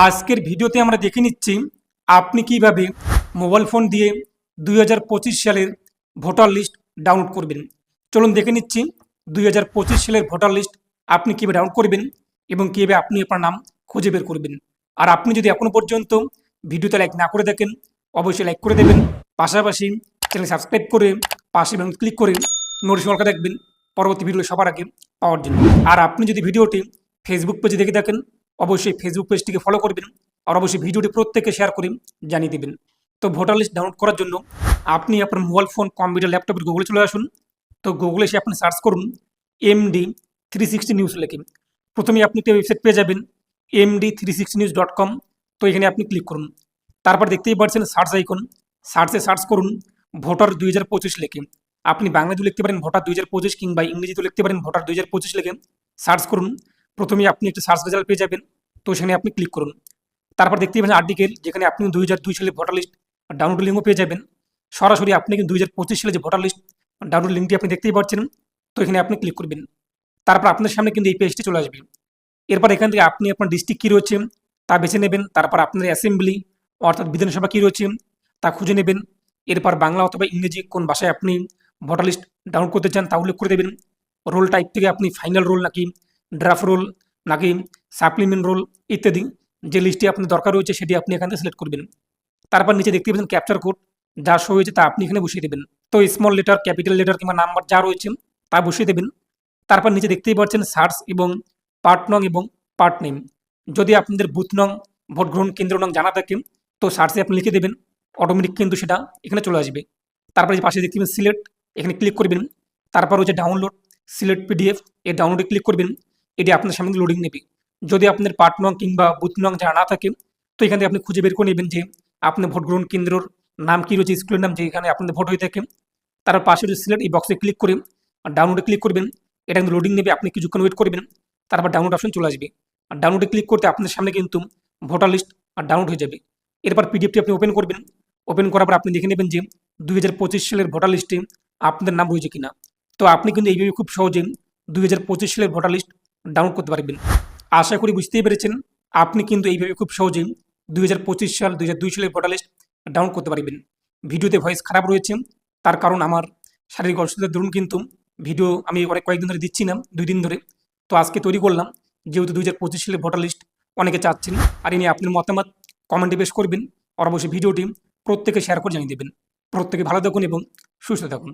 আজকের ভিডিওতে আমরা দেখে নিচ্ছি আপনি কীভাবে মোবাইল ফোন দিয়ে দুই হাজার পঁচিশ সালের ভোটার লিস্ট ডাউনলোড করবেন। চলুন দেখে নিচ্ছি দুই হাজার পঁচিশ সালের ভোটার লিস্ট আপনি কীভাবে ডাউনলোড করবেন এবং কীভাবে আপনি আপনার নাম খুঁজে বের করবেন। আর আপনি যদি এখনও পর্যন্ত ভিডিওতে লাইক না করে দেখেন অবশ্যই লাইক করে দেবেন। পাশাপাশি চ্যানেল সাবস্ক্রাইব করে পাশে বেলুন ক্লিক করে নোটিশ নোটিফিকেশন দেখবেন। পরবর্তী ভিডিও সবার আগে পাওয়ার জন্য। আর আপনি যদি ভিডিওটি ফেসবুক পেজে দেখে থাকেন অবশ্যই ফেসবুক পেজটিকে ফলো করবেন আর অবশ্যই ভিডিওটি প্রত্যেককে শেয়ার করে জানিয়ে দেবেন। তো ভোটার লিস্ট ডাউনলোড করার জন্য আপনি আপনার মোবাইল ফোন কম্পিউটার ল্যাপটপের গুগলে চলে আসুন। তো গুগলে এসে আপনি সার্চ করুন এমডি থ্রি সিক্সটি নিউজ লেখে। প্রথমে আপনি একটা ওয়েবসাইট পেয়ে যাবেন M D three sixty news dot com তো এখানে আপনি ক্লিক করুন। তারপর দেখতেই পাচ্ছেন সার্চ আইকন সার্চে সার্চ করুন ভোটার দুই হাজার পঁচিশ লেখে। আপনি বাংলাতেও লিখতে পারেন ভোটার দুই হাজার পঁচিশ কিংবা ইংরেজিতেও লিখতে পারেন ভোটার দুই হাজার পঁচিশ লেখে। সার্চ করুন। প্রথমে আপনি একটা সার্চ রেজাল্ট পেয়ে যাবেন। তো সেখানে আপনি ক্লিক করুন। তারপর দেখতেই পাচ্ছেন আর্টিকেল যেখানে আপনি দুই হাজার দুই সালে ভোটার লিস্ট ডাউনলোড লিঙ্কও পেয়ে যাবেন। সরাসরি আপনি কিন্তু দুই হাজার পঁচিশ সালে যে ভোটার লিস্ট ডাউনলোড লিঙ্কটি আপনি দেখতেই পাচ্ছেন। তো এখানে আপনি ক্লিক করবেন। তারপর আপনার সামনে কিন্তু এই পেজটি চলে আসবে। এরপর এখান থেকে আপনি আপনার ডিস্ট্রিক্ট কী রয়েছে, তা বেছে নেবেন। তারপর আপনার অ্যাসেম্বলি অর্থাৎ বিধানসভা কী রয়েছে, তা খুঁজে নেবেন। এরপর বাংলা অথবা ইংরেজি কোন ভাষায় আপনি ভোটার লিস্ট ডাউনলোড করতে চান, তা উল্লেখ করে দেবেন। রোল টাইপ থেকে আপনি ফাইনাল রোল নাকি ড্রাফট রোল নাকি সাপ্লিমেন্ট রোল ইত্যাদি যে লিস্টটি আপনার দরকার রয়েছে সেটি আপনি এখান থেকে সিলেক্ট করবেন। তারপর নিচে দেখতে পাচ্ছেন ক্যাপচার কোড যা শো হয়েছে তা আপনি এখানে বসিয়ে দেবেন। তো স্মল লেটার ক্যাপিটাল লেটার কিংবা নাম্বার যা রয়েছে তা বসিয়ে দেবেন। তারপর নিচে দেখতেই পাচ্ছেন সার্চ এবং পার্ট নং এবং পার্ট নেম যদি আপনাদের বুথ নং ভোট গ্রহণ কেন্দ্র নং জানা থাকে, তো সার্চে আপনি লিখে দেবেন অটোমেটিক কিন্তু সেটা এখানে চলে আসবে। তারপরে যে পাশে দেখতে পাবেন সিলেক্ট এখানে ক্লিক করবেন। তারপর হচ্ছে ডাউনলোড সিলেক্ট পিডিএফ এই ডাউনলোডে ক্লিক করবেন। এটি আপনার সামনে লোডিং নেবে। যদি আপনার পার্ট নং কিংবা বুথ নং জানা না থাকে, তো এখান থেকে আপনি খুঁজে বের করে নেবেন যে আপনার ভোট গ্রহণ কেন্দ্রর নাম কী রয়েছে স্কুলের নাম যে এখানে আপনাদের ভোট হয়ে থাকে। তারপর পাশে যে সিলেক্ট এই বক্সে ক্লিক করে ডাউনলোডে ক্লিক করবেন। এটা কিন্তু লোডিং নেবে, আপনি কিছুক্ষণ ওয়েট করবেন, তারপর ডাউনলোড অপশন চলে আসবে। আর ডাউনলোডে ক্লিক করতে আপনার সামনে কিন্তু ভোটার লিস্ট ডাউনলোড হয়ে যাবে। এরপর পিডিএফটি আপনি ওপেন করবেন। ওপেন করার পর আপনি দেখে নেবেন যে দুই হাজার পঁচিশ সালের ভোটার লিস্টে আপনাদের নাম রয়েছে কিনা। তো আপনি কিন্তু এইভাবে খুব সহজে দুই হাজার পঁচিশ সালের ভোটার লিস্ট ডাউনলোড করতে পারবেন। আশা করি বুঝতেই পেরেছেন, আপনি কিন্তু এইভাবে খুব সহজে দুই সাল, দুই হাজার দুই সালের ভোটার লিস্ট ডাউনলোড করতে পারবেন। ভিডিওতে ভয়েস খারাপ রয়েছে, তার কারণ আমার শারীরিক অসুবিধার দরুন কিন্তু ভিডিও আমি অনেক কয়েকদিন ধরে দিচ্ছি না, দুই দিন ধরে। তো আজকে তৈরি করলাম, যেহেতু দুই হাজার পঁচিশ সালের ভোটার লিস্ট অনেকে চাচ্ছেন, আর এ নিয়ে আপনার মতামত কমেন্টে পেশ করবেন, আর অবশ্যই ভিডিওটি প্রত্যেকে শেয়ার করে জানিয়ে দেবেন। প্রত্যেকে ভালো থাকুন এবং সুস্থ থাকুন।